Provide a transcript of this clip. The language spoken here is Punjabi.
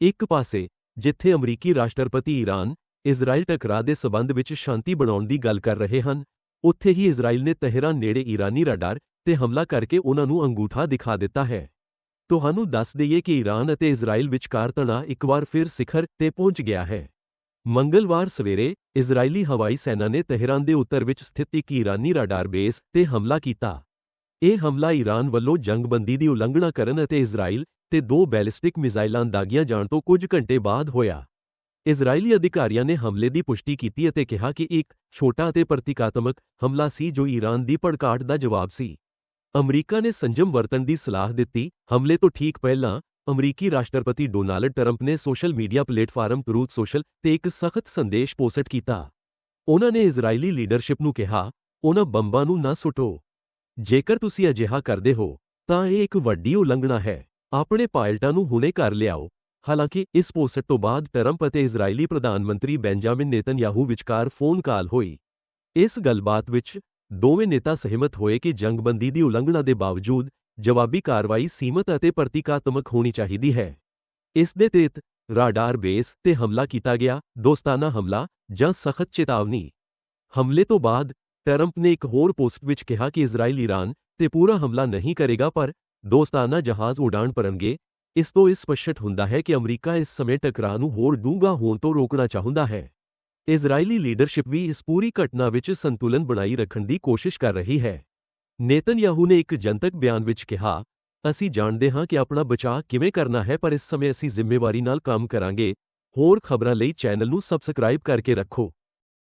ਇੱਕ ਪਾਸੇ, ਜਿੱਥੇ ਅਮਰੀਕੀ ਰਾਸ਼ਟਰਪਤੀ ਈਰਾਨ ਇਜ਼ਰਾਈਲ ਟਕਰਾਅ ਦੇ ਸਬੰਧ ਵਿੱਚ ਸ਼ਾਂਤੀ ਬਣਾਉਣ ਦੀ ਗੱਲ ਕਰ ਰਹੇ ਹਨ, ਉੱਥੇ ਹੀ ਇਜ਼ਰਾਈਲ ਨੇ ਤਹਿਰਾਨ ਨੇੜੇ ਈਰਾਨੀ ਰਾਡਾਰ ਤੇ ਹਮਲਾ ਕਰਕੇ ਉਹਨਾਂ ਨੂੰ ਅੰਗੂਠਾ ਦਿਖਾ ਦਿੱਤਾ ਹੈ। ਤੁਹਾਨੂੰ ਦੱਸ ਦਈਏ ਕਿ ਈਰਾਨ ਅਤੇ ਇਜ਼ਰਾਈਲ ਵਿਚਕਾਰ ਤਣਾਅ ਇੱਕ ਵਾਰ ਫਿਰ ਸਿਖਰ ਤੇ ਪਹੁੰਚ ਗਿਆ ਹੈ। ਮੰਗਲਵਾਰ ਸਵੇਰੇ, ਇਜ਼ਰਾਈਲੀ ਹਵਾਈ ਸੈਨਾ ਨੇ ਤਹਿਰਾਨ ਦੇ ਉੱਤਰ ਵਿੱਚ ਸਥਿਤ ਇੱਕ ਈਰਾਨੀ ਰਾਡਾਰ ਬੇਸ ਤੇ ਹਮਲਾ ਕੀਤਾ। ਇਹ ਹਮਲਾ ਈਰਾਨ ਵੱਲੋਂ ਜੰਗਬੰਦੀ ਦੀ ਉਲੰਘਣਾ ਕਰਨ ਅਤੇ ਇਜ਼ਰਾਈਲ ਤੇ ਦੋ ਬੈਲਿਸਟਿਕ ਮਿਜ਼ਾਈਲਾਂ ਦਾਗੀਆਂ ਜਾਣ ਤੋਂ ਕੁਝ ਘੰਟੇ ਬਾਅਦ ਹੋਇਆ। ਇਜ਼ਰਾਈਲੀ ਅਧਿਕਾਰੀਆਂ ਨੇ ਹਮਲੇ ਦੀ ਪੁਸ਼ਟੀ ਕੀਤੀ ਅਤੇ ਕਿਹਾ ਕਿ ਇੱਕ ਛੋਟਾ ਅਤੇ ਪ੍ਰਤੀਕਾਤਮਕ ਹਮਲਾ ਸੀ ਜੋ ਈਰਾਨ ਦੀ ਭੜਕਾਟ ਦਾ ਜਵਾਬ ਸੀ। ਅਮਰੀਕਾ ਨੇ ਸੰਜਮ ਵਰਤਣ ਦੀ ਸਲਾਹ ਦਿੱਤੀ। ਹਮਲੇ ਤੋਂ ਠੀਕ ਪਹਿਲਾਂ ਅਮਰੀਕੀ ਰਾਸ਼ਟਰਪਤੀ ਡੋਨਾਲਡ ਟਰੰਪ ਨੇ social media platform Truth Social ਤੇ ਇੱਕ ਸਖਤ ਸੰਦੇਸ਼ ਪੋਸਟ ਕੀਤਾ। ਉਹਨਾਂ ਨੇ ਇਜ਼ਰਾਈਲੀ ਲੀਡਰਸ਼ਿਪ ਨੂੰ ਕਿਹਾ, ਉਹਨਾਂ ਬੰਬਾਂ ਨੂੰ ਨਾ ਸੁੱਟੋ। ਜੇਕਰ ਤੁਸੀਂ ਅਜਿਹਾ ਕਰਦੇ ਹੋ, ਤਾਂ ਇਹ ਇੱਕ ਵੱਡੀ ਉਲੰਘਣਾ ਹੈ। ਆਪਣੇ ਪਾਇਲਟਾਂ ਨੂੰ ਹੁਣੇ ਘਰ ਲਿਆਓ। ਹਾਲਾਂਕਿ, ਇਸ ਪੋਸਟ ਤੋਂ ਬਾਅਦ ਟਰੰਪ ਅਤੇ ਇਜ਼ਰਾਈਲੀ ਪ੍ਰਧਾਨ ਮੰਤਰੀ ਬੈਂਜਾਮਿਨ ਨੇਤਨਯਾਹੂ ਵਿਚਕਾਰ ਫੋਨ ਕਾਲ ਹੋਈ। ਇਸ ਗੱਲਬਾਤ ਵਿੱਚ ਦੋਵੇਂ ਨੇਤਾ ਸਹਿਮਤ ਹੋਏ ਕਿ ਜੰਗਬੰਦੀ ਦੀ ਉਲੰਘਣਾ ਦੇ ਬਾਵਜੂਦ ਜਵਾਬੀ ਕਾਰਵਾਈ ਸੀਮਤ ਅਤੇ ਪ੍ਰਤੀਕਾਤਮਕ ਹੋਣੀ ਚਾਹੀਦੀ ਹੈ। ਇਸ ਦੇ ਤਹਿਤ ਰਾਡਾਰ ਬੇਸ ਤੇ ਹਮਲਾ ਕੀਤਾ ਗਿਆ, ਦੋਸਤਾਨਾ ਹਮਲਾ ਜਾਂ ਸਖਤ ਚੇਤਾਵਨੀ। ਹਮਲੇ ਤੋਂ ਬਾਅਦ ਟਰੰਪ ਨੇ ਇੱਕ ਹੋਰ ਪੋਸਟ ਵਿੱਚ ਕਿਹਾ ਕਿ ਇਜ਼ਰਾਈਲ ਈਰਾਨ ਤੇ ਪੂਰਾ ਹਮਲਾ ਨਹੀਂ ਕਰੇਗਾ ਪਰ ਦੋਸਤਾਨਾ ਜਹਾਜ਼ ਉਡਾਣ ਕਰਨਗੇ ਇਸ ਤੋਂ ਇਹ ਸਪਸ਼ਟ ਹੁੰਦਾ ਹੈ ਕਿ ਅਮਰੀਕਾ ਇਸ ਸਮੇਂ ਟਕਰਾਅ ਨੂੰ ਹੋਰ ਡੂੰਘਾ ਹੋਣ ਤੋਂ ਰੋਕਣਾ ਚਾਹੁੰਦਾ ਹੈ ਇਜ਼ਰਾਈਲੀ ਲੀਡਰਸ਼ਿਪ ਵੀ ਇਸ ਪੂਰੀ ਘਟਨਾ ਵਿੱਚ ਸੰਤੁਲਨ ਬਣਾਈ ਰੱਖਣ ਦੀ ਕੋਸ਼ਿਸ਼ ਕਰ ਰਹੀ ਹੈ ਨੇਤਨਯਾਹੂ ਨੇ ਇੱਕ ਜਨਤਕ ਬਿਆਨ ਵਿੱਚ ਕਿਹਾ ਅਸੀਂ ਜਾਣਦੇ ਹਾਂ ਕਿ ਆਪਣਾ ਬਚਾਅ ਕਿਵੇਂ ਕਰਨਾ ਹੈ ਪਰ ਇਸ ਸਮੇਂ ਅਸੀਂ ਜ਼ਿੰਮੇਵਾਰੀ ਨਾਲ ਕੰਮ ਕਰਾਂਗੇ ਹੋਰ ਖਬਰਾਂ ਲਈ ਚੈਨਲ ਨੂੰ ਸਬਸਕ੍ਰਾਈਬ ਕਰਕੇ ਰੱਖੋ